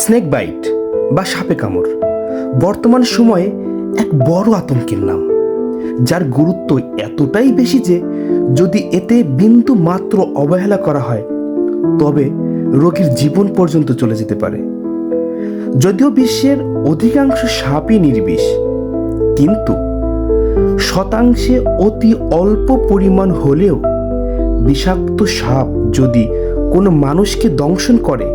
Snake bite বা সাপে কামড়। বর্তমান সময়ে এক বড় আতঙ্কের নাম, যার গুরুত্ব এতটাই বেশি যে যদি এতে বিন্দু মাত্র অবহেলা করা হয়, তবে রোগীর জীবন পর্যন্ত চলে যেতে পারে। যদিও বিশ্বের অধিকাংশ সাপই নির্বিষ, কিন্তু শতাংশে অতি অল্প পরিমাণ হলেও বিষাক্ত সাপ যদি কোনো মানুষকে দংশন করে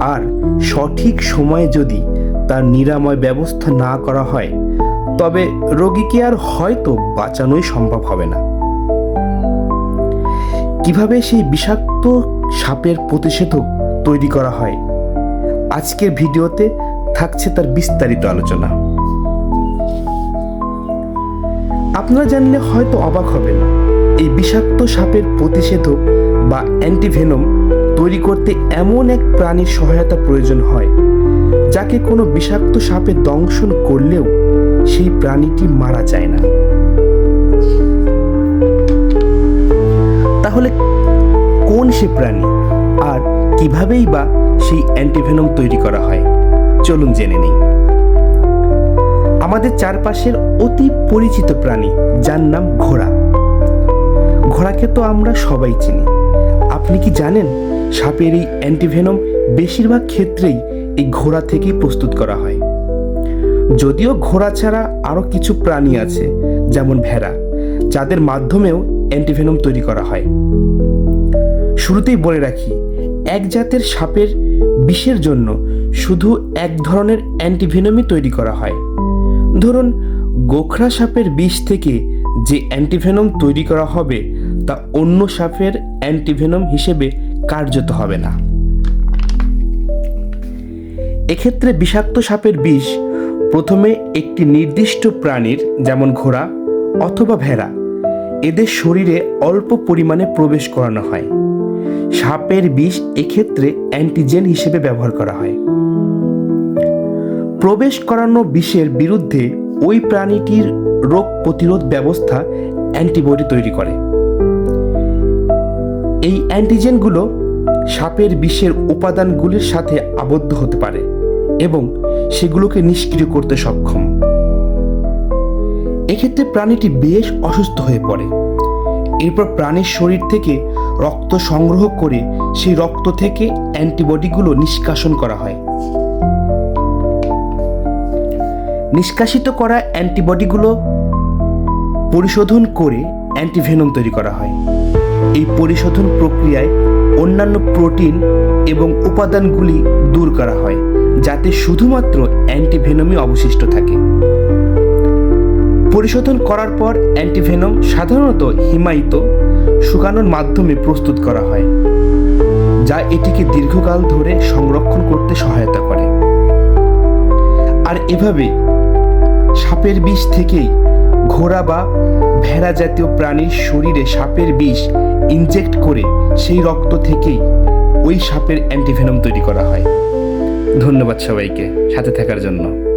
আর সঠিক সময়ে যদি তার নিরাময় ব্যবস্থা না করা হয়, তবে রোগীকে আর হয়তো বাঁচানোই সম্ভব হবে না। কীভাবে সেই বিষাক্ত সাপের প্রতিষেধক তৈরি করা হয়? আজকের ভিডিওতে থাকছে তার বিস্তারিত আলোচনা। আপনারা জানলে হয়তো অবাক হবেন, এই বিষাক্ত সাপের প্রতিষেধক বা অ্যান্টিভেনম তৈরি করতে এমন এক প্রাণীর সহায়তা প্রয়োজন হয়, যাকে কোনো বিষাক্ত সাপে দংশন করলেও সেই প্রাণীটি মারা যায় না। তাহলে কোন সে প্রাণী আর কিভাবেই বা সেই অ্যান্টিভেনম তৈরি করা হয়? চলুন জেনে নিই। আমাদের চারপাশের অতি পরিচিত প্রাণী, যার নাম ঘোড়া। ঘোড়াকে তো আমরা সবাই চিনি। আপনি কি জানেন সাপের এই অ্যান্টিভেনম বেশিরভাগ ক্ষেত্রেই এই ঘোড়া থেকেই প্রস্তুত করা হয়। যদিও ঘোড়া ছাড়া আরও কিছু প্রাণী আছে, যেমন ভেড়া, যাদের মাধ্যমেও অ্যান্টিভেনম তৈরি করা হয়। শুরুতেই বলে রাখি, এক জাতের সাপের বিষের জন্য শুধু এক ধরনের অ্যান্টিভেনমই তৈরি করা হয়। ধরুন, গোখরা সাপের বিষ থেকে যে অ্যান্টিভেনম তৈরি করা হবে, তা অন্য সাপের অ্যান্টিভেনম হিসেবে কার্যত হবে না। এক্ষেত্রে বিষাক্ত সাপের বিষ প্রথমে একটি নির্দিষ্ট প্রাণীর, যেমন ঘোড়া অথবা ভেড়া, এদের শরীরে অল্প পরিমাণে প্রবেশ করানো হয়। সাপের বিষ এক্ষেত্রে অ্যান্টিজেন হিসেবে ব্যবহার করা হয়। প্রবেশ করানো বিষের বিরুদ্ধে ওই প্রাণীটির রোগ প্রতিরোধ ব্যবস্থা অ্যান্টিবডি তৈরি করে। এই অ্যান্টিজেনগুলো সাপের বিষের উপাদানগুলির সাথে আবদ্ধ হতে পারে এবং সেগুলোকে নিষ্ক্রিয় করতে সক্ষম। এক্ষেত্রে প্রাণীটি বেশ অসুস্থ হয়ে পড়ে। এরপর প্রাণীর শরীর থেকে রক্ত সংগ্রহ করে সেই রক্ত থেকে অ্যান্টিবডিগুলো নিষ্কাশন করা হয়। নিষ্কাশিত করা অ্যান্টিবডিগুলো পরিশোধন করে অ্যান্টিভেনম তৈরি করা হয়। এই পরিশোধন প্রক্রিয়ায় অন্যান্য প্রোটিন এবং উপাদানগুলি দূর করা হয়, যাতে শুধুমাত্র অ্যান্টিভেনমই অবশিষ্ট থাকে। পরিশোধন করার পর অ্যান্টিভেনম সাধারণত হিমায়িত শুকানোর মাধ্যমে প্রস্তুত করা হয়, যা এটিকে দীর্ঘকাল ধরে সংরক্ষণ করতে সহায়তা করে। আর এভাবে সাপের বিষ থেকেই ঘোড়া বা ভেড়া জাতীয় প্রাণীর শরীরে সাপের বিষ ইনজেক্ট করে সেই রক্ত থেকেই ওই সাপের অ্যান্টিভেনম তৈরি করা হয়। ধন্যবাদ সবাইকে সাথে থাকার জন্য।